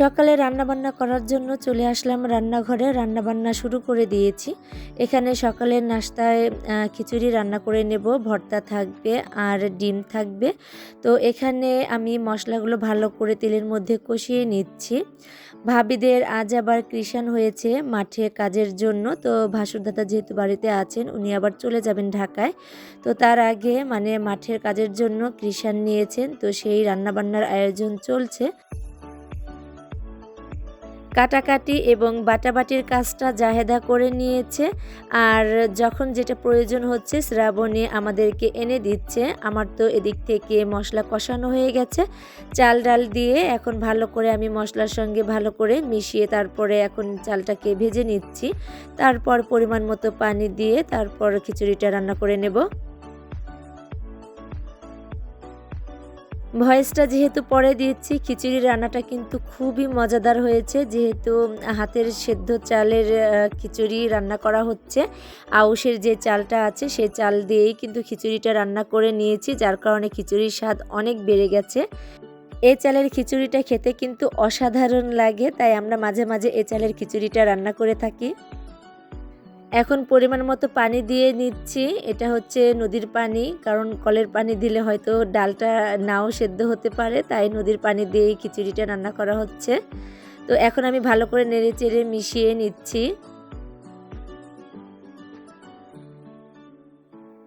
সকালে রান্নাবান্না করার জন্য চলে আসলাম রান্নাঘরে। রান্নাবান্না শুরু করে দিয়েছি। এখানে সকালের নাস্তায় খিচুড়ি রান্না করে নেব। ভর্তা থাকবে আর ডিম থাকবে। তো এখানে আমি মশলাগুলো ভালো করে তেলের মধ্যে কষিয়ে নিচ্ছি। ভাবিদের আজ আবার কৃষাণ হয়েছে মাঠে কাজের জন্য। তো ভাসুরদাদা যেহেতু বাড়িতে আছেন, উনি আবার চলে যাবেন ঢাকায়। তো তার আগে মানে মাঠের কাজের জন্য কৃষাণ নিয়েছেন। তো সেই রান্নাবান্নার আয়োজন চলছে। কাটাকাটি এবং বাটাবাটির কাজটা জাহেদা করে নিয়েছে। আর যখন যেটা প্রয়োজন হচ্ছে শ্রাবণী আমাদেরকে এনে দিচ্ছে। আমার তো এদিক থেকে মশলা কষানো হয়ে গেছে। চাল ডাল দিয়ে এখন ভালো করে আমি মশলার সঙ্গে ভালো করে মিশিয়ে তারপরে এখন চালটাকে ভেজে নিচ্ছি। তারপর পরিমাণ মতো পানি দিয়ে তারপর খিচুড়িটা রান্না করে নেব। ভয়েসটা যেহেতু পরে দিচ্ছি, খিচুড়ি রান্নাটা কিন্তু খুবই মজাদার হয়েছে। যেহেতু হাতের সেদ্ধ চালের খিচুড়ি রান্না করা হচ্ছে, আউশের যে চালটা আছে সেই চাল দিয়েই কিন্তু খিচুড়িটা রান্না করে নিয়েছি, যার কারণে খিচুড়ির স্বাদ অনেক বেড়ে গেছে। এই চালের খিচুড়িটা খেতে কিন্তু অসাধারণ লাগে, তাই আমরা মাঝে মাঝে এ চালের খিচুড়িটা রান্না করে থাকি। এখন পরিমাণ মতো পানি দিয়ে নিচ্ছি। এটা হচ্ছে নদীর পানি, কারণ কলের পানি দিলে হয়তো ডালটা নাও সেদ্ধ হতে পারে, তাই নদীর পানি দিয়ে খিচুড়িটা রান্না করা হচ্ছে। তো এখন আমি ভালো করে নেড়ে চেড়ে মিশিয়ে নিচ্ছি।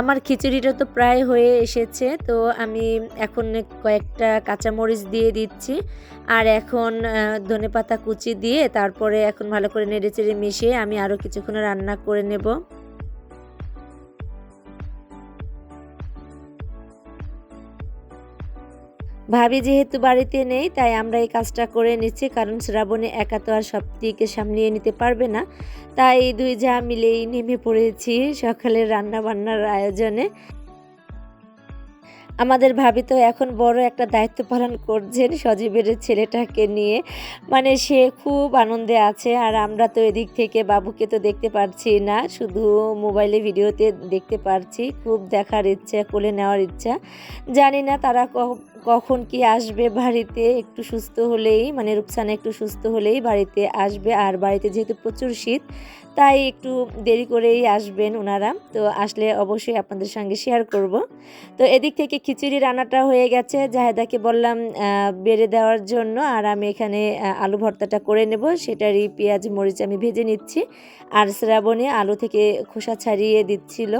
আমার খিচুড়িটা তো প্রায় হয়ে এসেছে, তো আমি এখন কয়েকটা কাঁচামরিচ দিয়ে দিচ্ছি। আর এখন ধনে পাতা কুচি দিয়ে তারপরে এখন ভালো করে নেড়ে চেড়ে মিশিয়ে আমি আরও কিছুক্ষণ রান্না করে নেব। ভাবি যেহেতু বাড়িতে নেই, তাই আমরা এই কাজটা করে নিচ্ছি, কারণ শ্রাবণে একা তো আর সব দিকে সামলিয়ে নিতে পারবে না। তাই দুই যা মিলেই নেমে পড়েছি সকালের রান্না বান্নার আয়োজনে। আমাদের ভাবি তো এখন বড় একটা দায়িত্ব পালন করছেন সজীবের ছেলেটাকে নিয়ে। মানে সে খুব আনন্দে আছে, আর আমরা তো এদিক থেকে বাবুকে তো দেখতে পারছি না, শুধু মোবাইলে ভিডিওতে দেখতে পারছি। খুব দেখার ইচ্ছা, কোলে নেওয়ার ইচ্ছা। জানি না তারা কখন কি আসবে বাড়িতে একটু সুস্থ হলেই মানে রূপসানা একটু সুস্থ হলেই বাড়িতে আসবে। আর বাড়িতে যেহেতু প্রচুর শীত, তাই একটু দেরি করেই আসবেন ওনারা। তো আসলে অবশ্যই আপনাদের সঙ্গে শেয়ার করব। তো এদিক থেকে খিচুড়ি রান্নাটা হয়ে গেছে। জাহেদাকে বললাম বেড়ে দেওয়ার জন্য। আর আমি এখানে আলু ভর্তাটা করে নেব। সেটারই পেঁয়াজ, মরিচ আমি ভেজে নিচ্ছি। আর শ্রাবণে আলু থেকে খোসা ছাড়িয়ে দিচ্ছিল।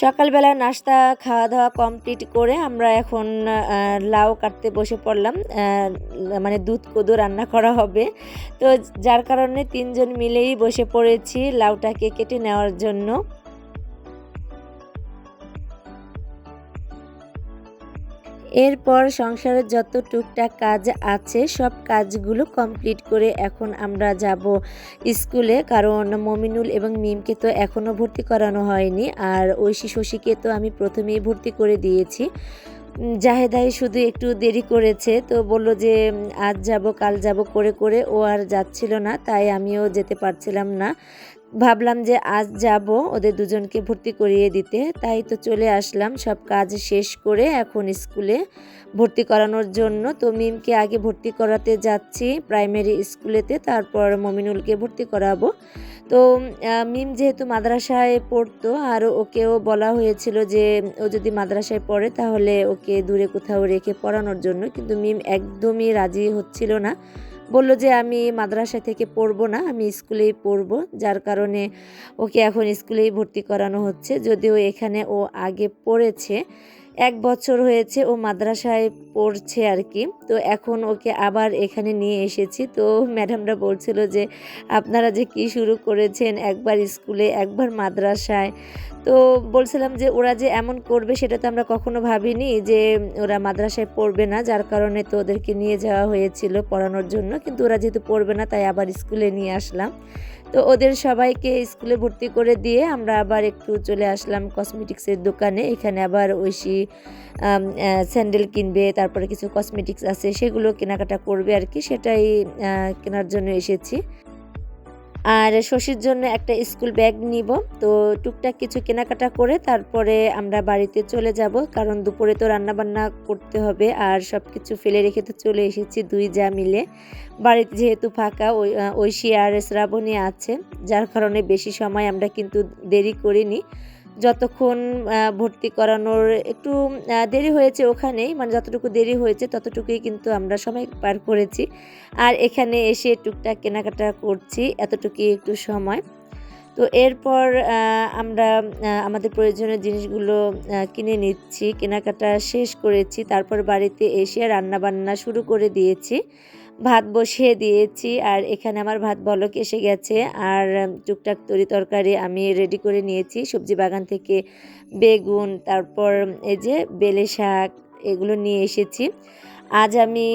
সকালবেলা নাস্তা খাওয়া দাওয়া কমপ্লিট করে আমরা এখন লাউ কাটতে বসে পড়লাম। মানে দুধ কদু রান্না করা হবে। তো যার কারণে তিনজন মিলেই বসে পড়েছি লাউটাকে কেটে নেওয়ার জন্য। এরপর সংসারের যত টুকটাক কাজ আছে, সব কাজগুলো কমপ্লিট করে এখন আমরা যাব স্কুলে। কারণ মমিনুল এবং মিমকে তো এখনও ভর্তি করানো হয়নি, আর ঐশী শশীকে তো আমি প্রথমেই ভর্তি করে দিয়েছি। জাহেদাই শুধু একটু দেরি করেছে, তো বলল যে আজ যাব, কাল যাব, করে করে। ও আর যাচ্ছিল না, তাই আমিও যেতে পারছিলাম না। ভাবলাম যে আজ যাব, ওদের দুজনকে ভর্তি করিয়ে দিতে। তাই তো চলে আসলাম, সব কাজ শেষ করে এখন স্কুলে ভর্তি করানোর জন্য। তো মিমকে আগে ভর্তি করাতে যাচ্ছি প্রাইমারি স্কুলেতে, তারপর মমিনুলকে ভর্তি করাবো। তো মিম যেহেতু মাদ্রাসায় পড়তো, আর ওকেও বলা হয়েছিল যে ও যদি মাদ্রাসায় পড়ে তাহলে ওকে দূরে কোথাও রেখে পড়ানোর জন্য। কিন্তু মিম একদমই রাজি হচ্ছিল না। বলল যে আমি মাদ্রাসা থেকে পড়ব না, আমি স্কুলেই পড়ব। যার কারণে ওকে এখন স্কুলেই ভর্তি করানো হচ্ছে। যদিও এখানে ও আগে পড়েছে এক বছর হয়েছে ও মাদ্রাসায় পড়ছে আর কি। তো এখন ওকে আবার এখানে নিয়ে এসেছি। তো ম্যাডামরা বলছিল যে, আপনারা যে কি শুরু করেছেন একবার স্কুলে, একবার মাদ্রাসায়? তো বলছিলাম যে, ওরা যে এমন করবে সেটা তো আমরা কখনো ভাবিনি যে, ওরা মাদ্রাসায় পড়বে না। যার কারণে তো ওদেরকে নিয়ে যাওয়া হয়েছিল পড়ানোর জন্য। কিন্তু ওরা যেহেতু পড়বে না, তাই আবার স্কুলে নিয়ে আসলাম। তো ওদের সবাইকে স্কুলে ভর্তি করে দিয়ে আমরা আবার একটু চলে আসলাম কসমেটিক্সের দোকানে। এখানে আবার ঐশী স্যান্ডেল কিনবে, তারপরে কিছু কসমেটিক্স আছে, সেগুলো কেনাকাটা করবে আর কি। সেটাই কেনার জন্য এসেছি। আর শশীর জন্য একটা স্কুল ব্যাগ নিব। তো টুকটাক কিছু কেনাকাটা করে তারপরে আমরা বাড়িতে চলে যাব। কারণ দুপুরে তো রান্না বান্না করতে হবে আর সব কিছু ফেলে রেখে তো চলে এসেছি দুই যা মিলে। বাড়িতে যেহেতু ফাঁকা, ওই ঐশী আর শ্রাবণী আছে, যার কারণে বেশি সময় আমরা কিন্তু দেরি করিনি। যতক্ষণ ভর্তি করানোর একটু দেরি হয়েছে ওখানেই মানে যতটুকু দেরি হয়েছে ততটুকুই কিন্তু আমরা সময় পার করেছি। আর এখানে এসে টুকটাক কেনাকাটা করছি, এতটুকুই একটু সময়। তো এরপর আমরা আমাদের প্রয়োজনীয় জিনিসগুলো কিনে নিচ্ছি, কেনাকাটা শেষ করেছি, তারপর বাড়িতে এসে রান্না বান্না শুরু করে দিয়েছি। ভাত বসিয়ে দিয়েছি আর এখানে আমার ভাত বলক এসে গেছে। আর টুকটাক তরি তরকারি আমি রেডি করে নিয়েছি। সবজি বাগান থেকে বেগুন, তারপর, এই যে বেলে শাক এগুলো নিয়ে এসেছি। আজ আমি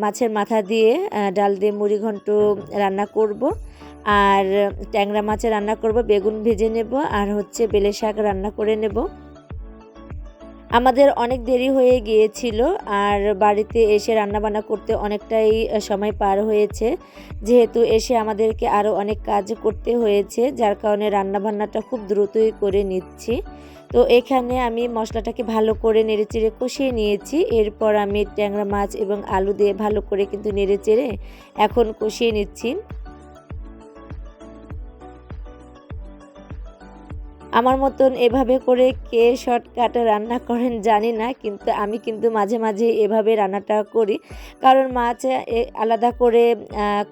মাছের মাথা দিয়ে ডাল দিয়ে মুড়ি ঘন্ট রান্না করব। আর, ট্যাংরা মাছের রান্না করব, বেগুন ভেজে নেব, আর হচ্ছে বেলে শাক রান্না করে নেব। আমাদের অনেক দেরি হয়ে গিয়েছিল আর বাড়িতে এসে রান্নাবান্না করতে অনেকটাই সময় পার হয়েছে। যেহেতু এসে আমাদেরকে আরও অনেক কাজ করতে হয়েছে, যার কারণে রান্নাবান্নাটা খুব দ্রুতই করে নিচ্ছি। তো এখানে আমি মশলাটাকে ভালো করে নেড়েচেড়ে কষিয়ে নিয়েছি। এরপর আমি ট্যাংরা মাছ এবং আলু দিয়ে ভালো করে কিন্তু নেড়েচেড়ে এখন কষিয়ে নিচ্ছি। আমার মতন এভাবে করে কে শর্টকাটে রান্না করেন জানি না, কিন্তু আমি কিন্তু মাঝে মাঝে এভাবে রান্নাটা করি। কারণ মাছ আলাদা করে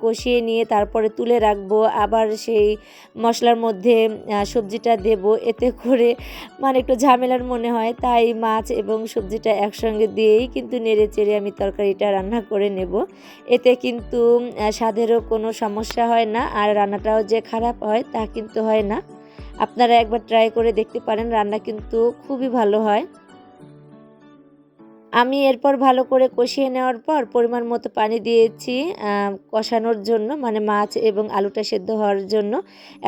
কষিয়ে নিয়ে তারপরে তুলে রাখব, আবার সেই মশলার মধ্যে সবজিটা দেব। এতে করে মানে একটু ঝামেলার মনে হয়, তাই মাছ এবং সবজিটা একসঙ্গে দিয়েই কিন্তু নেড়ে চেড়ে আমি তরকারিটা রান্না করে নেব। এতে কিন্তু স্বাদেরও কোনো সমস্যা হয় না, আর রান্নাটাও যে খারাপ হয় তা কিন্তু হয় না। আপনারা একবার ট্রাই করে দেখতে পারেন, রান্না কিন্তু খুবই ভালো হয়। আমি এরপর ভালো করে কষিয়ে নেওয়ার পর পরিমাণ মতো পানি দিয়েছি কষানোর জন্য মানে মাছ এবং আলুটা সেদ্ধ হওয়ার জন্য।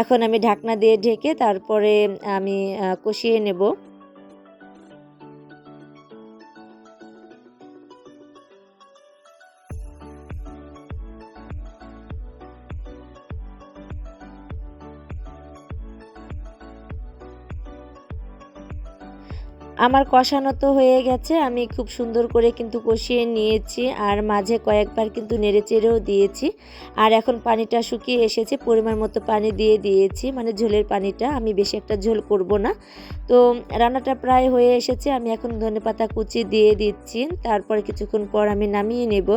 এখন আমি ঢাকনা দিয়ে ঢেকে তারপরে আমি কষিয়ে নেব। আমার কষানো তো হয়ে গেছে, আমি খুব সুন্দর করে কিন্তু কষিয়ে নিয়েছি আর মাঝে কয়েকবার কিন্তু নেড়েচেড়েও দিয়েছি। আর এখন পানিটা শুকিয়ে এসেছে, পরিমাণ মতো পানি দিয়ে দিয়েছি মানে ঝোলের পানিটা, আমি বেশি একটা ঝোল করব না। তো রান্নাটা প্রায় হয়ে এসেছে, আমি এখন ধনেপাতা কুচি দিয়ে দিচ্ছি, তারপর কিছুক্ষণ পর আমি নামিয়ে নেব।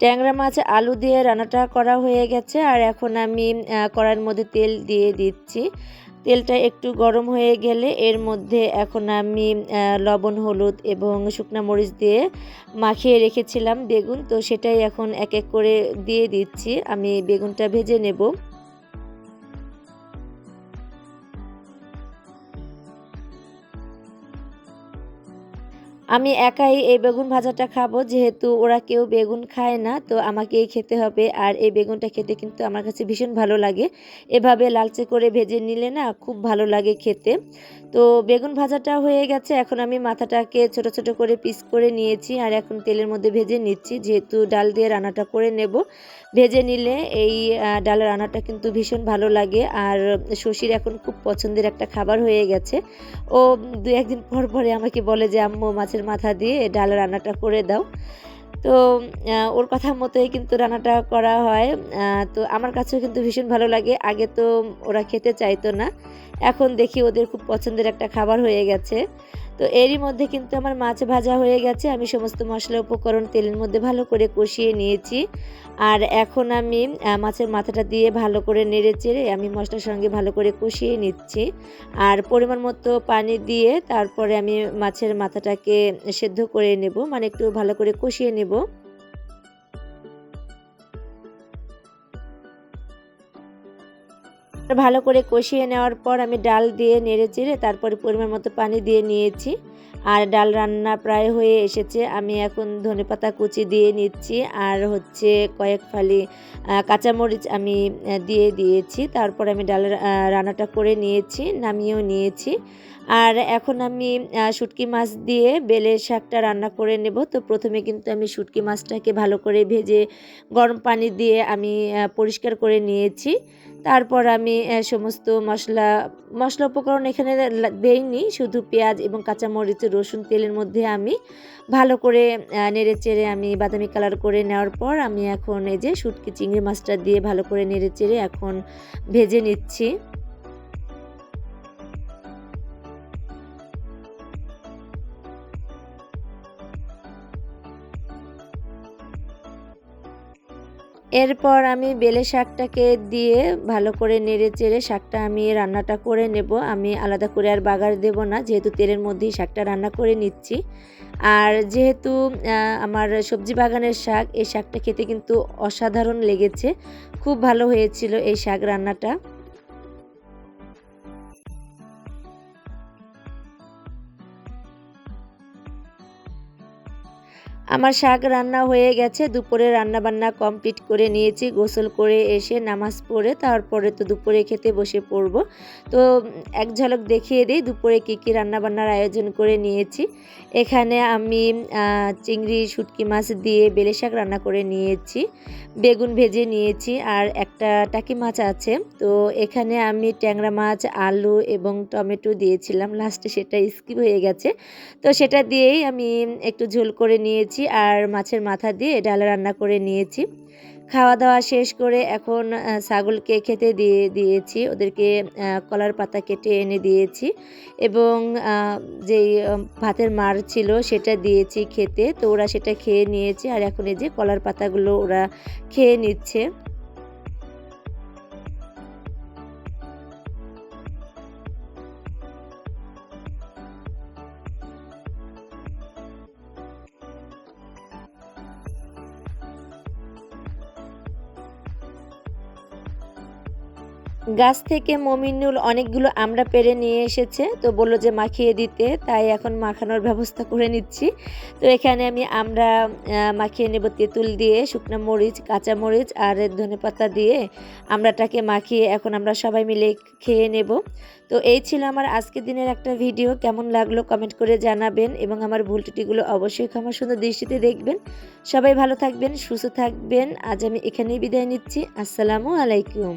ট্যাংরা মাছ আলু দিয়ে রান্নাটা করা হয়ে গেছে, আর এখন আমি কড়ার মধ্যে তেল দিয়ে দিচ্ছি। তেলটা একটু গরম হয়ে গেলে এর মধ্যে এখন আমি লবণ, হলুদ এবং শুকনো মরিচ দিয়ে মাখিয়ে রেখেছিলাম বেগুন। তো সেটাই এখন এক এক করে দিয়ে দিচ্ছি। আমি বেগুনটা ভেজে নেব। আমি একাই এই বেগুন ভাজাটা খাব, যেহেতু ওরা কেউ বেগুন খায় না, তো আমাকেই খেতে হবে। আর এই বেগুনটা খেতে কিন্তু আমার কাছে ভীষণ ভালো লাগে। এভাবে লালচে করে ভেজে নিলে না খুব ভালো লাগে খেতে। তো বেগুন ভাজাটা হয়ে গেছে, এখন আমি মাথাটাকে ছোট ছোট করে পিস করে নিয়েছি আর এখন তেলের মধ্যে ভেজে নিচ্ছি, যেহেতু ডাল দিয়ে রান্নাটা করে নেব। ভেজে নিলে এই ডালের রান্নাটা কিন্তু ভীষণ ভালো লাগে। আর শশীর এখন খুব পছন্দের একটা খাবার হয়ে গেছে। ও দু একদিন পর পরে আমাকে বলে যে, আম্মু মাছের মাথা দিয়ে ডাল রান্নাটা করে দাও। তো ওর কথা মতোই কিন্তু রান্নাটা করা হয়। তো আমার কাছেও কিন্তু ভীষণ ভালো লাগে। আগে তো ওরা খেতে চাইতো না। এখন দেখি ওদের খুব পছন্দের একটা খাবার হয়ে গেছে। তো এরই মধ্যে কিন্তু আমার মাছ ভাজা হয়ে গেছে। আমি সমস্ত মশলা উপকরণ তেলের মধ্যে ভালো করে কষিয়ে নিয়েছি। আর এখন আমি মাছের মাথাটা দিয়ে ভালো করে নেড়ে চেড়ে আমি মশলার সঙ্গে ভালো করে কষিয়ে নিচ্ছি। আর পরিমাণ মতো পানি দিয়ে তারপরে আমি মাছের মাথাটাকে সেদ্ধ করে নেব। মানে একটু ভালো করে কষিয়ে নেব। ভালো করে কষিয়ে নেওয়ার পর আমি ডাল দিয়ে নেড়ে চেড়ে তারপরে পরিমাণ মতো পানি দিয়ে নিয়েছি। আর ডাল রান্না প্রায় হয়ে এসেছে। আমি এখন ধনেপাতা কুচি দিয়ে নিচ্ছি আর হচ্ছে কয়েক ফালি কাঁচামরিচ আমি দিয়ে দিয়েছি। তারপর আমি ডাল রান্নাটা করে নিয়েছি, নামিয়েও নিয়েছি। আর এখন আমি শুটকি মাছ দিয়ে বেলের শাকটা রান্না করে নেব। তো প্রথমে কিন্তু আমি শুটকি মাছটাকে ভালো করে ভেজে গরম পানি দিয়ে আমি পরিষ্কার করে নিয়েছি। তারপর আমি সমস্ত মশলা মশলা উপকরণ এখানে দেইনি। শুধু পেঁয়াজ এবং কাঁচামরিচ, রসুন তেলের মধ্যে আমি ভালো করে নেড়ে চেড়ে আমি বাদামি কালার করে নেওয়ার পর আমি এখন এই যে শুটকি চিংড়ি মাছটা দিয়ে ভালো করে নেড়ে চেড়ে এখন ভেজে নিচ্ছি। এরপর আমি বেলে শাকটাকে দিয়ে ভালো করে নেড়ে চেড়ে শাকটা আমি রান্নাটা করে নেব। আমি আলাদা করে আর বাগার দেব না, যেহেতু তেলের মধ্যেই শাকটা রান্না করে নিচ্ছি। আর যেহেতু আমার সবজি বাগানের শাক, এই শাকটা খেতে কিন্তু অসাধারণ লেগেছে। খুব ভালো হয়েছিল এই শাক রান্নাটা। আমার শাক রান্না হয়ে গেছে, দুপুরে রান্না বান্না কমপ্লিট করে নিয়েছি, গোসল করে এসে নামাজ পড়ে তারপরে তো দুপুরে খেতে বসে পড়ব। তো এক ঝলক দেখিয়ে দিই, দুপুরে কী কী রান্না বান্নার আয়োজন করে নিয়েছি। এখানে আমি চিংড়ি, শুটকি মাছ দিয়ে বেলে শাক রান্না করে নিয়েছি, বেগুন ভেজে নিয়েছি আর একটা টাকি মাছ আছে। তো এখানে আমি ট্যাংরা মাছ, আলু এবং টমেটো দিয়েছিলাম, লাস্টে সেটা স্কিপ হয়ে গেছে। তো সেটা দিয়েই আমি একটু ঝোল করে নিয়েছি। আর মাছের মাথা দিয়ে ডাল রান্না করে নিয়েছি। খাওয়া দাওয়া শেষ করে এখন ছাগলকে খেতে দিয়ে, দিয়েছি। ওদেরকে কলার পাতা কেটে এনে দিয়েছি এবং যেই ভাতের মার ছিল সেটা দিয়েছি খেতে। তো ওরা সেটা খেয়ে নিয়েছে আর এখন এই যে কলার পাতাগুলো ওরা খেয়ে নিচ্ছে। গাছ থেকে মমিনুল অনেকগুলো আমরা পেরে নিয়ে এসেছে, তো বলল যে মাখিয়ে দিতে, তাই এখন মাখানোর ব্যবস্থা করে নিচ্ছি। তো এখানে আমি আমরা মাখিয়ে নেব তেঁতুল দিয়ে, শুকনো মরিচ, কাঁচা মরিচ আর ধনেপাতা দিয়ে আমরাটাকে মাখিয়ে এখন আমরা সবাই মিলে খেয়ে নেব। তো এই ছিল আমার আজকের দিনের একটা ভিডিও, কেমন লাগল কমেন্ট করে জানাবেন এবং আমার ভুল ত্রুটিগুলো অবশ্যই ক্ষমা সুন্দর দৃষ্টিতে দেখবেন। সবাই ভালো থাকবেন, সুস্থ থাকবেন, আজ আমি এখানেই বিদায় নিচ্ছি, আসসালামু আলাইকুম।